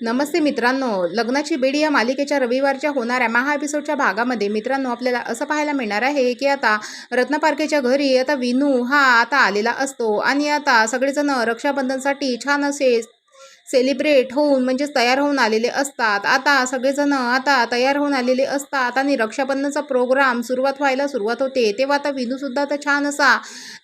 नमस्ते मित्रांनो. लग्नाची बेडी या मालिकेच्या रविवारच्या होणाऱ्या महा एपिसोडच्या भागामध्ये मित्रांनो आपल्याला असं पाहायला मिळणार आहे की आता रत्नपारखेच्या घरी आता विनू हा आता आलेला असतो. आणि आता सगळेजण रक्षाबंधनसाठी छान असे सेलिब्रेट होऊन म्हणजेच तयार होऊन आलेले असतात. आता सगळेजण आता तयार होऊन आलेले असतात आणि रक्षाबंधनचा प्रोग्राम सुरुवात व्हायला सुरुवात होते. तेव्हा आता विनूसुद्धा तर छान असा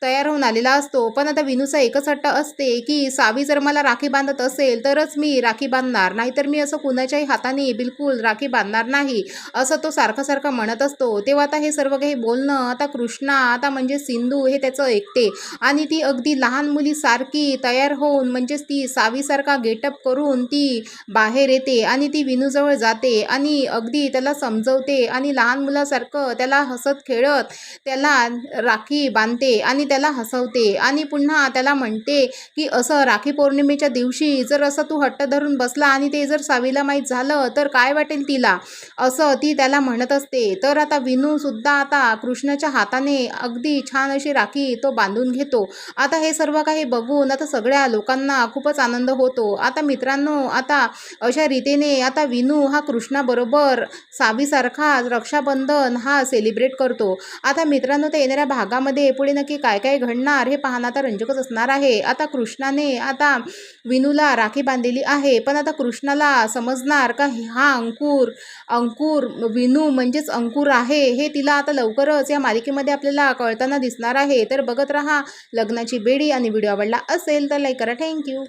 तयार होऊन आलेला असतो. पण आता विनूचा एकच हट्ट असते की सावी जर मला राखी बांधत असेल तरच मी राखी बांधणार. नाहीतर मी असं कुणाच्याही हाताने बिलकुल राखी बांधणार नाही असं तो सारखं सारखं म्हणत असतो. तेव्हा आता हे सर्व काही बोलणं आता कृष्णा आता म्हणजे सिंधू हे त्याचं ऐकते आणि ती अगदी लहान मुलीसारखी तयार होऊन म्हणजेच ती सावीसारखा गेटअप करून ती बाहेर येते आणि ती विनूजवळ जाते आणि अगदी त्याला समजवते आणि लहान मुलासारखं त्याला हसत खेळत त्याला राखी बांधते आणि त्याला हसवते. आणि पुन्हा त्याला म्हणते की असं राखी पौर्णिमेच्या दिवशी जर असं तू हट्ट धरून बसला आणि ते जर सावीला माहीत झालं तर काय वाटेल तिला? असं ती त्याला म्हणत असते. तर आता विनूसुद्धा आता कृष्णाच्या हाताने अगदी छान अशी राखी तो बांधून घेतो. आता हे सर्व काही बघून आता सगळ्या लोकांना खूपच आनंद होतो. आता मित्रांनो आता अशा रीतीने आता विनू हा कृष्णाबरोबर सावीसारखा रक्षाबंधन हा सेलिब्रेट करतो. आता मित्रांनो त्या येणाऱ्या भागामध्ये पुढे नक्की काय काय घडणार हे पाहणं आता रंजकच असणार आहे. आता कृष्णाने आता विनूला राखी बांधलेली आहे. पण आता कृष्णाला समजणार का हा अंकुर अंकुर विनू म्हणजेच अंकुर आहे हे तिला आता लवकरच या मालिकेमध्ये आपल्याला कळताना दिसणार आहे. तर बघत राहा लग्नाची बेडी आणि व्हिडिओ आवडला असेल तर लाईक करा. थँक्यू